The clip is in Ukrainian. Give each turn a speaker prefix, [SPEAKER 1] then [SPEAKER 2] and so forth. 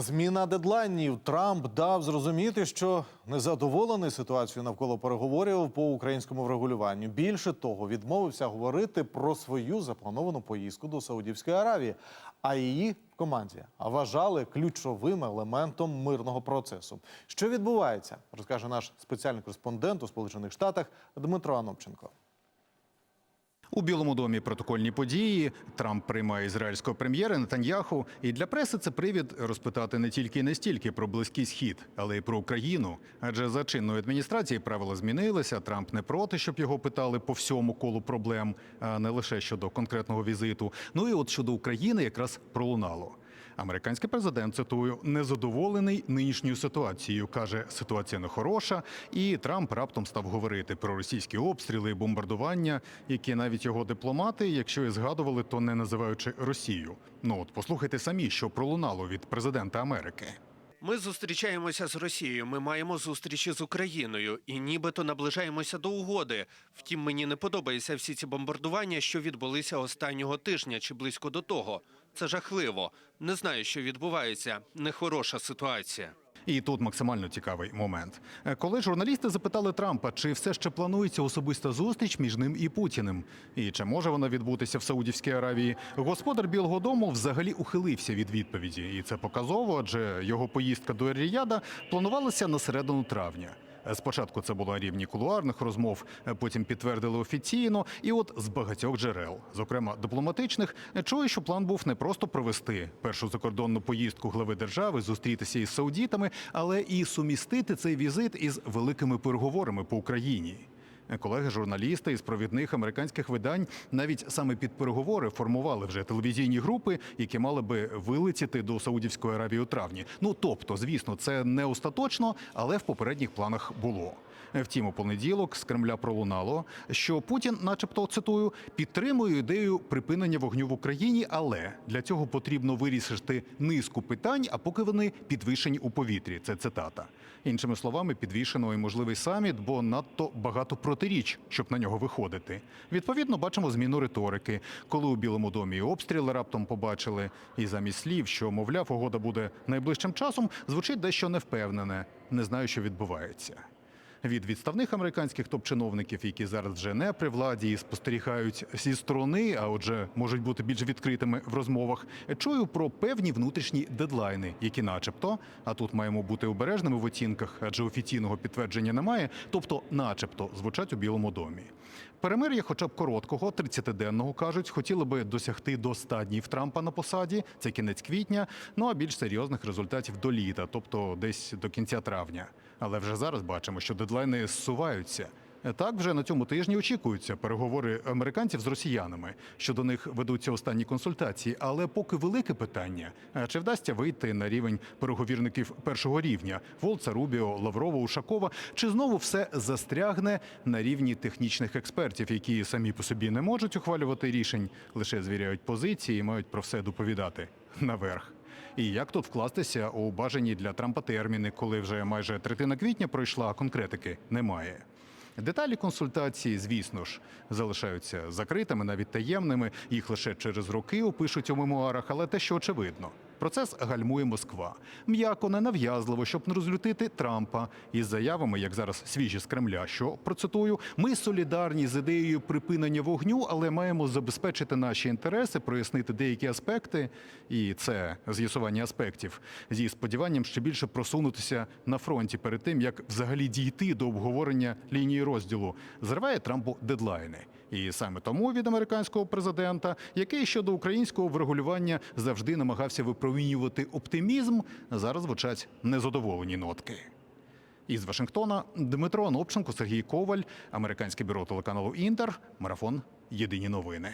[SPEAKER 1] Зміна дедлайнів Трамп дав зрозуміти, що незадоволений ситуацією навколо переговорів по українському врегулюванню. Більше того, відмовився говорити про свою заплановану поїздку до Саудівської Аравії, а її в команді вважали ключовим елементом мирного процесу. Що відбувається, розкаже наш спеціальний кореспондент у Сполучених Штатах Дмитро Анопченко.
[SPEAKER 2] У Білому домі протокольні події. Трамп приймає ізраїльського прем'єра Нетаньяху. І для преси це привід розпитати не тільки і не стільки про близький схід, але й про Україну. Адже за чинної адміністрації правила змінилися. Трамп не проти, щоб його питали по всьому колу проблем, а не лише щодо конкретного візиту. Ну і от щодо України якраз пролунало. Американський президент цитую незадоволений нинішньою ситуацією. каже, ситуація не хороша, і Трамп раптом став говорити про російські обстріли бомбардування, які навіть його дипломати, якщо і згадували, то не називаючи Росію. Ну от послухайте самі, що пролунало від президента Америки.
[SPEAKER 3] Ми зустрічаємося з Росією. Ми маємо зустрічі з Україною і нібито наближаємося до угоди. Втім, мені не подобаються всі ці бомбардування, що відбулися останнього тижня чи близько до того. Це жахливо. Не знаю, що відбувається. Нехороша ситуація.
[SPEAKER 2] І тут максимально цікавий момент. Е, Коли журналісти запитали Трампа, чи все ще планується особиста зустріч між ним і Путіним, і чи може вона відбутися в Саудівській Аравії, господар Білого Дому взагалі ухилився від відповіді, і це показово, адже його поїздка до Ріяда планувалася на середину травня. Е, Спочатку це було рівні кулуарних розмов, е, потім підтвердили офіційно. І от з багатьох джерел, зокрема дипломатичних, е, чую, що план був не просто провести першу закордонну поїздку глави держави, зустрітися із саудітами, але і сумістити цей візит із великими переговорами по Україні. Е, Колеги журналісти із провідних американських видань навіть саме під переговори формували вже телевізійні групи, які мали би вилетіти до Саудівської Аравії у травні. Ну тобто, звісно, це не остаточно, але в попередніх планах було. Втім, у понеділок з Кремля пролунало, що Путін, начебто, цитую, підтримує ідею припинення вогню в Україні, але для цього потрібно вирішити низку питань, а поки вони підвищені у повітрі. Це цитата. Іншими словами, підвішено і можливий саміт, бо надто багато протиріч, щоб на нього виходити. Відповідно, бачимо зміну риторики, коли у Білому домі і обстріли раптом побачили, і замість слів, що мовляв, угода буде найближчим часом, звучить дещо невпевнене. Не знаю, що відбувається. Від відставних американських топ-чиновників, які зараз вже не при владі і спостерігають зі сторони, а отже, можуть бути більш відкритими в розмовах. Чую про певні внутрішні дедлайни, які, начебто, а тут маємо бути обережними в оцінках, адже офіційного підтвердження немає, тобто, начебто, звучать у Білому домі. Перемир'я, хоча б короткого, 30-денного, кажуть, хотіли би досягти до 100 днів Трампа на посаді, це кінець квітня, ну а більш серйозних результатів до літа, тобто десь до кінця травня. Але вже зараз бачимо, що дедлайни зсуваються. Так, вже на цьому тижні очікуються переговори американців з росіянами, що до них ведуться останні консультації. Але поки велике питання: чи вдасться вийти на рівень переговірників першого рівня Волца, Рубіо, Лаврова, Ушакова, чи знову все застрягне на рівні технічних експертів, які самі по собі не можуть ухвалювати рішень, лише звіряють позиції і мають про все доповідати наверх. І як тут вкластися у бажані для Трампа терміни, коли вже майже третина квітня пройшла, а конкретики немає. Деталі консультації, звісно ж, залишаються закритими, навіть таємними. Їх лише через роки опишуть у мемуарах, але те, що очевидно. Процес гальмує Москва. М'яко, ненав'язливо, щоб не розлютити Трампа із заявами, як зараз свіжі з Кремля, що процитую: ми солідарні з ідеєю припинення вогню, але маємо забезпечити наші інтереси, прояснити деякі аспекти, і це з'ясування аспектів зі сподіванням ще більше просунутися на фронті перед тим, як взагалі дійти до обговорення лінії розділу. Зриває Трампу дедлайни. І саме тому від американського президента, який щодо українського врегулювання завжди намагався випромінювати оптимізм, зараз звучать незадоволені нотки. Із Вашингтона Дмитро Анопченко, Сергій Коваль, американське бюро телеканалу Інтер, марафон Єдині новини.